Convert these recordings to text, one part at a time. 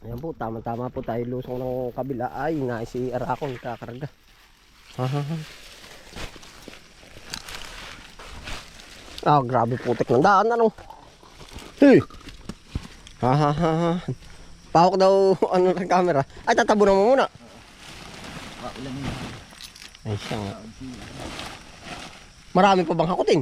Ayan po, tama-tama po tayo lusong ng kabila. Ay, na si Arakon kakarga. Ha, ha, ha. Ah, grabe putik ng daan, ano? Hey! Ha, ha, ha, ha. Pahok daw, ano ng camera. Ay, tatabunan mo muna. Ay, siya nga. Marami pa bang hakutin?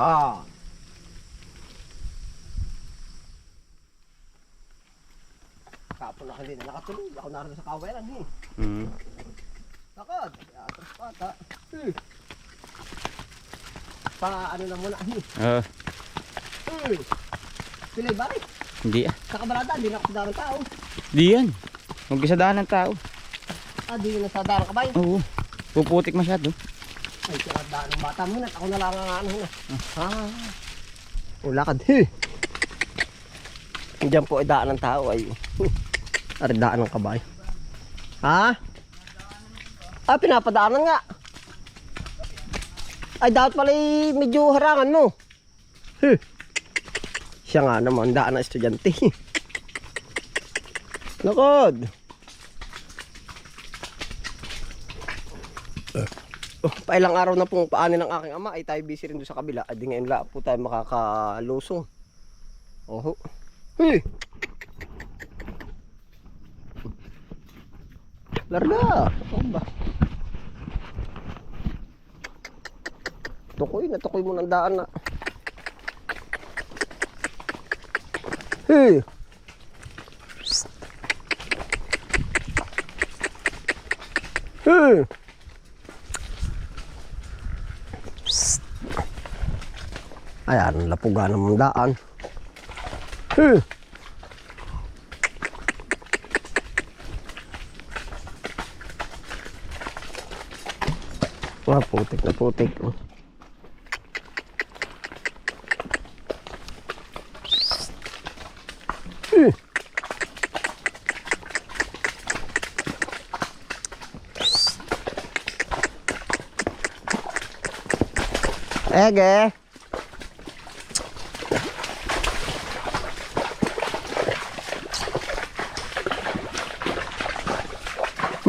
Ah. Kapon na kanina nakatulog. Ako naroon sa kawalan eh. Mm. Takot. Atras pata. Hmm. Pa ano na muna. Hmm. Ah, Hmm. Pilay bari. hindi ah. Sa kabalata, hindi na ako sa darang tao. Di yan. Huwag sa daan ng tao. Ah, di na sa darang kabay. Oo. Puputik masyado. Daan ng bata muna. Ako na lang ang ano na. Ah. Ulakad. Hey. Diyan po ay daan ng tao ay. Ari daan ng kabay. Ha? Ah, pinapadaanan nga. Ay, dapat pala medyo harangan mo. Huh. Siya nga naman, daan ng estudyante. Lakad. Oh, pailang araw na pong paanin ng aking ama ay tayo busy rin doon sa kabila. Ay ngayon la po tayo makakalusong. Oho. Hey! Larga! Ano ba? Tukoy, natukoy mo ng daan na. Hey! Hey! Ayan, lapugan ng daan. Hmm. Wah, putik na putik. Oh. Hmm.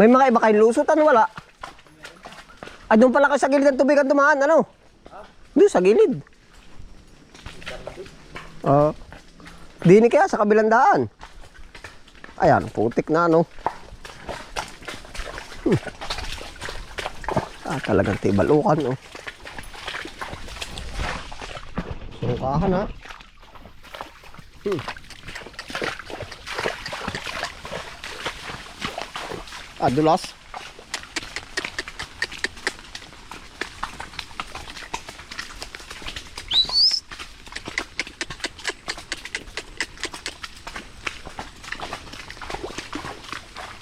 May mga iba kayong lusot, ano wala? Ah, doon pala kayo sa gilid ng tubig ang dumaan, ano? Doon sa gilid. Oo. Dini kaya sa kabilang daan. Ayan, putik na, ano? Hmm. Ah, talagang tibalukan, oh. Sungkahan, ha? Hmm. Ah, dulas.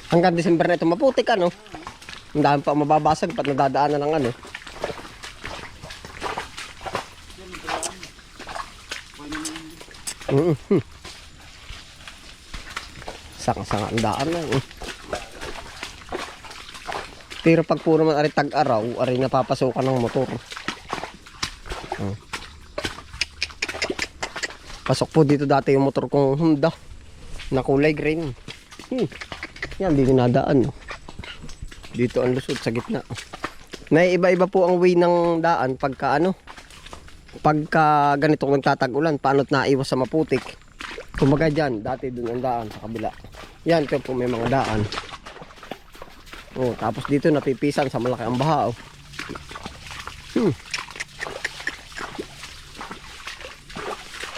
Hanggang December na ito maputik ano. Ang dami pa mababasag pat nadadaanan ng ano. Mm -hmm. Sanga-sanga ang daan na. Eh. Pero pag puro man ari tag-araw, ari napapasukan ng motor. Oh. Pasok po dito dati yung motor kong Honda na kulay green. Hmm. Yan, di dinadaan. Dito ang lusot sa gitna. May iba-iba po ang way ng daan pagka ano, pagka ganitong nagtatag-ulan, paano't naiwas sa maputik. Kumaga dyan, dati dun ang daan sa kabila. Yan, ito po may mga daan. Oh, tapos dito napipisan sa malaki ang baha. Oh. Hmm.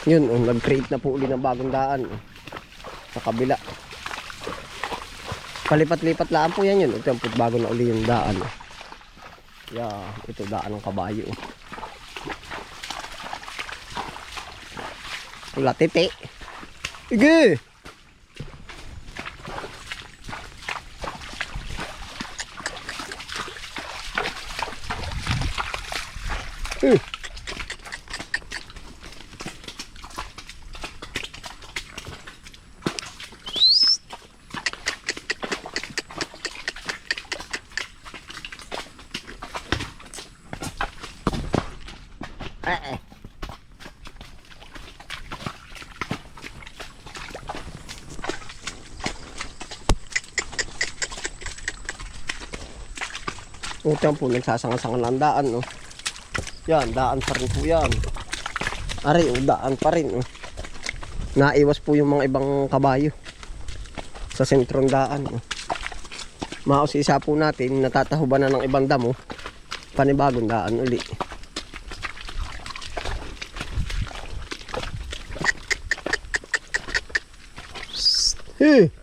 Yun, oh, nag-create na po uli ng bagong daan. Oh. Sa kabila. Palipat-lipat lang po yan yun. Ito yung bago na uli yung daan. Oh. Yeah, ito daan ng kabayo. Wala titi. Ige! Eh. Eh, eh. Utang po, nagsasangasangan ang daan, no? Yan, daan pa rin po yan. Ari, oh, daan pa rin, oh. Naiwas po yung mga ibang kabayo sa sentrong daan, oh. Maos isa po natin, natatahuban na ng ibang damo, panibagong daan uli. Hey!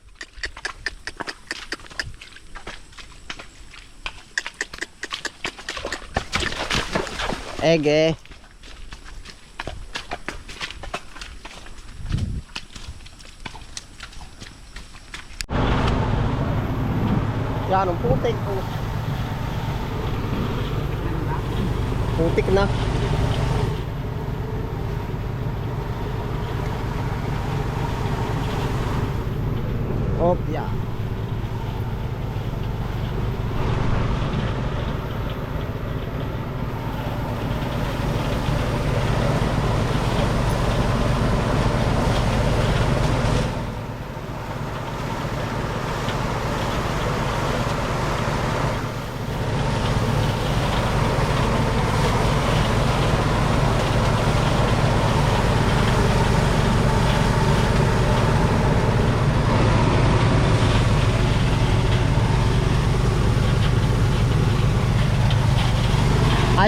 Ege. Yan, ang putik. Oh. Putik na.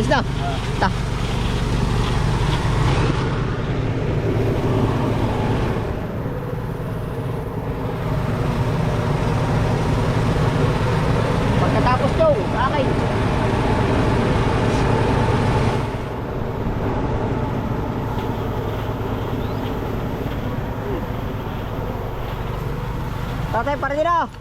Ayos na. Ta. Pagkatapos daw, sa akin. Tatay, para na.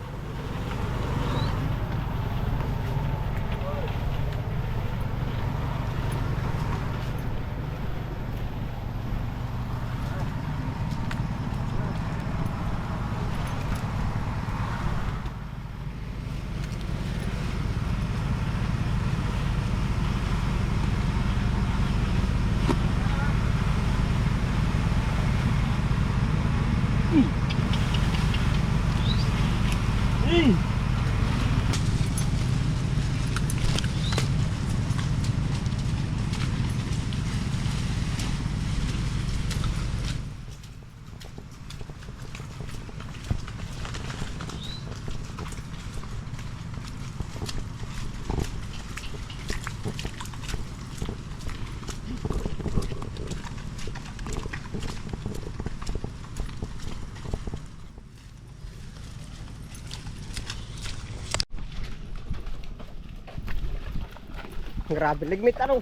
Grabe, ligmit ano.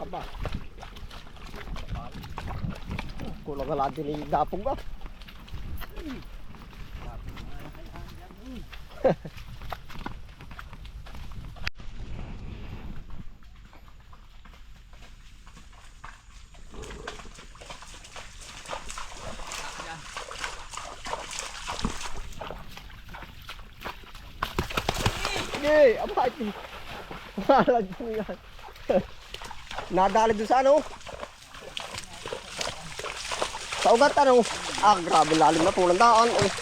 Aba. Kulang ka din yung dapog ba? Sige, aba, ito. Malag po yan. Nadali doon sa ano? Sa ugat ano? Ah, grabe lalim na po ng daan. Eh.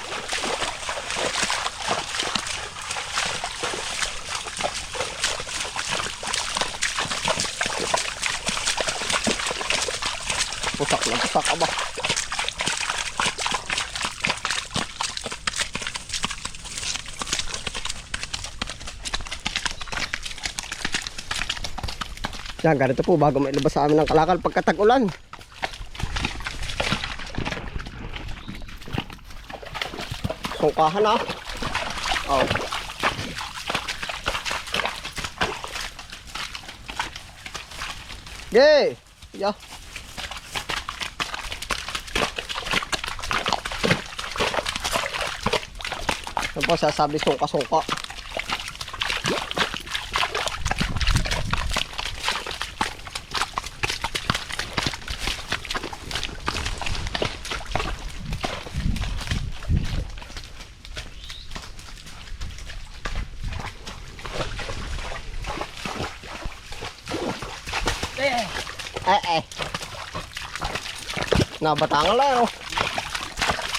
Pusak na pusak aba. Yan, ganito po bago mailabas sa amin ng kalakal pagkatag-ulan. Sungkahan na. Oh. Yay! Yeah. Ano po sasabi sungka-sungka? Eh eh. Nabatangan lang oh.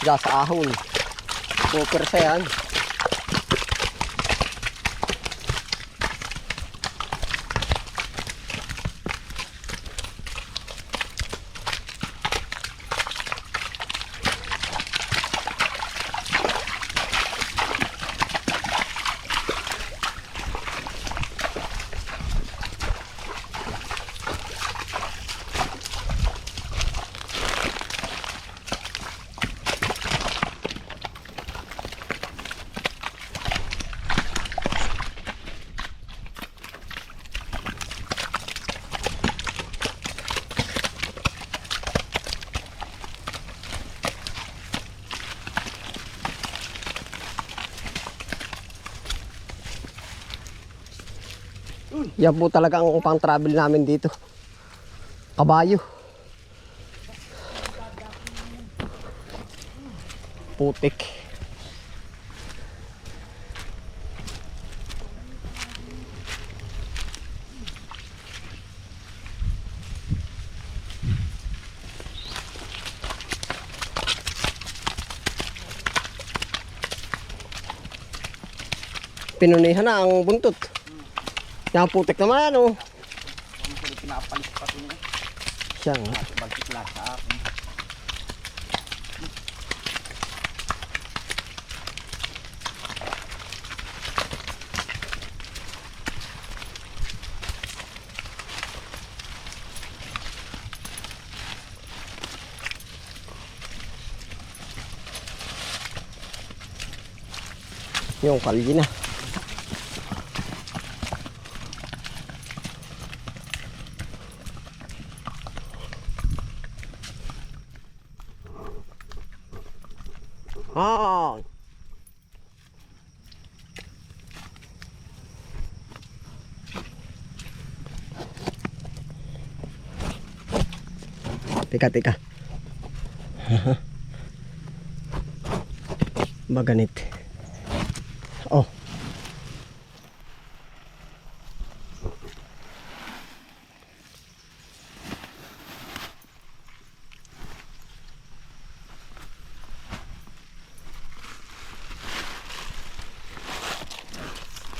Diyan sa ahon. Super yan. Yan po talaga ang upang travel namin dito. Kabayo. Putik. Pinunihan na ang buntot. Yan putik naman ano. Pinapalis pa ito niya. Siya nga. Baltik lahat sa akin. Yung kalye na. Ah. Teka, teka. Maganit. Oh.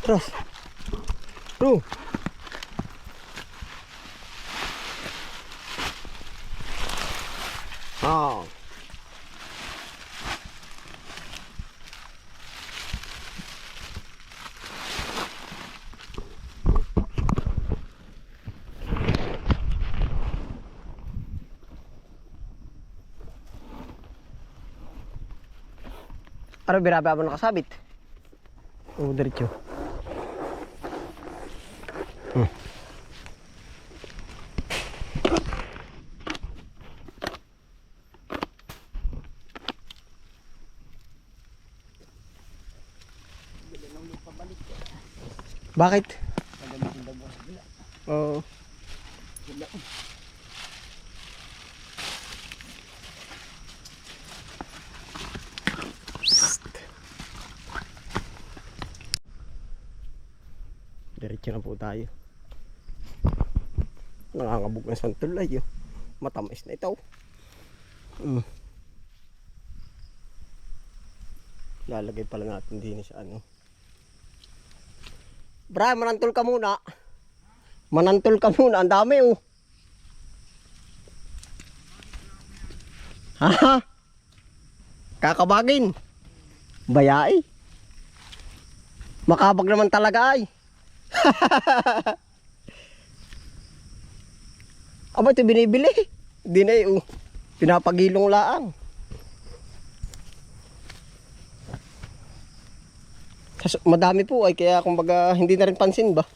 Terus. Tuh. Oh. Ano birabi mo nakasabit? Oo, diretso. Bakit? Oo. Diretso na po tayo. Nangangabog ng santulay yun. Matamis na ito. Mm. Lalagay pala natin din sa ano. Bra, manantol ka muna. Manantol ka muna. Ang dami oh. Ha? Kakabagin. Bayay. Makabag naman talaga ay. Aba, ito binibili. Hindi na eh, oh. Pinapagilong laang. Kas- Madami po ay kaya kumbaga hindi na rin pansin ba.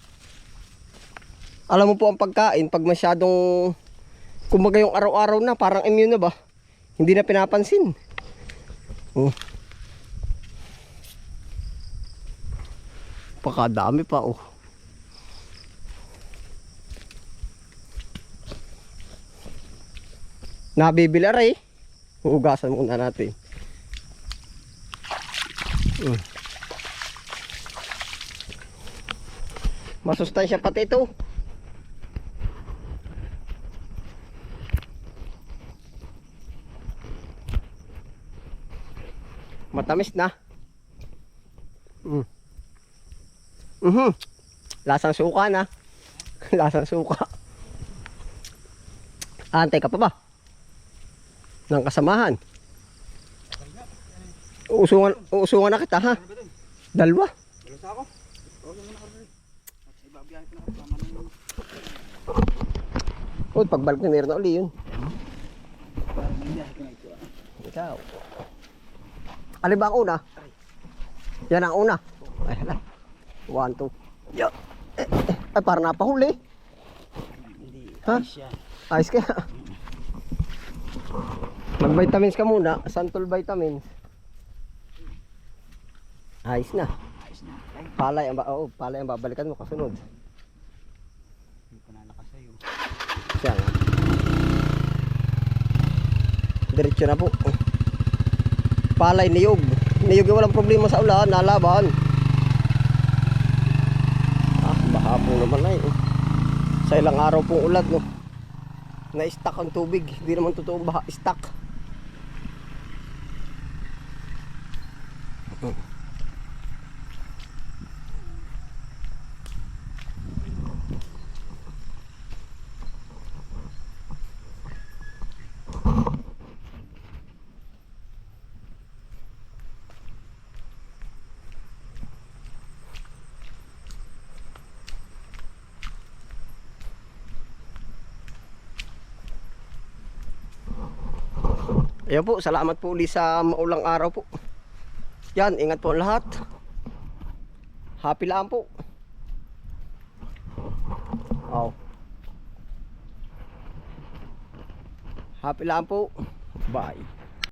Alam mo po ang pagkain pag masyadong kumbaga yung araw-araw na parang immune na ba. Hindi na pinapansin. Oh. Pakadami pa oh. Nabibili aray. Hugasan muna natin. Mm. masustansya pati ito. Matamis na. Mm. mm -hmm. lasang suka na. Lasang suka. Antay ka pa ba? Ng kasamahan. Uusungan, uusungan na kita ha? Dalawa. Dalawa sa ako. O, pagbalik na meron na uli yun. Ikaw. Alin ba ang una? Yan ang una. Ay, hala. One, two. Yo. Eh, eh, ay, parang napahuli. Hindi. Ha? Ayos yan. Ayos kaya. Mag-vitamins ka muna. Santol vitamins. Ayos na. Ay, Palay ang, ba oh, palay ang babalikan mo kasunod. hindi ko nalakas sa'yo. Siya nga. Diretso na po. Palay, niyog. Niyog yung walang problema sa ulan, nalaban. Ah, baka po naman na eh. Sa ilang araw pong ulan, no. Na-stuck ang tubig. Hindi naman totoong baha, stuck. Ayan po, salamat po ulit sa maulang araw po. Yan, ingat po ang lahat. Happy lang po. Oh. Happy lang po. Bye.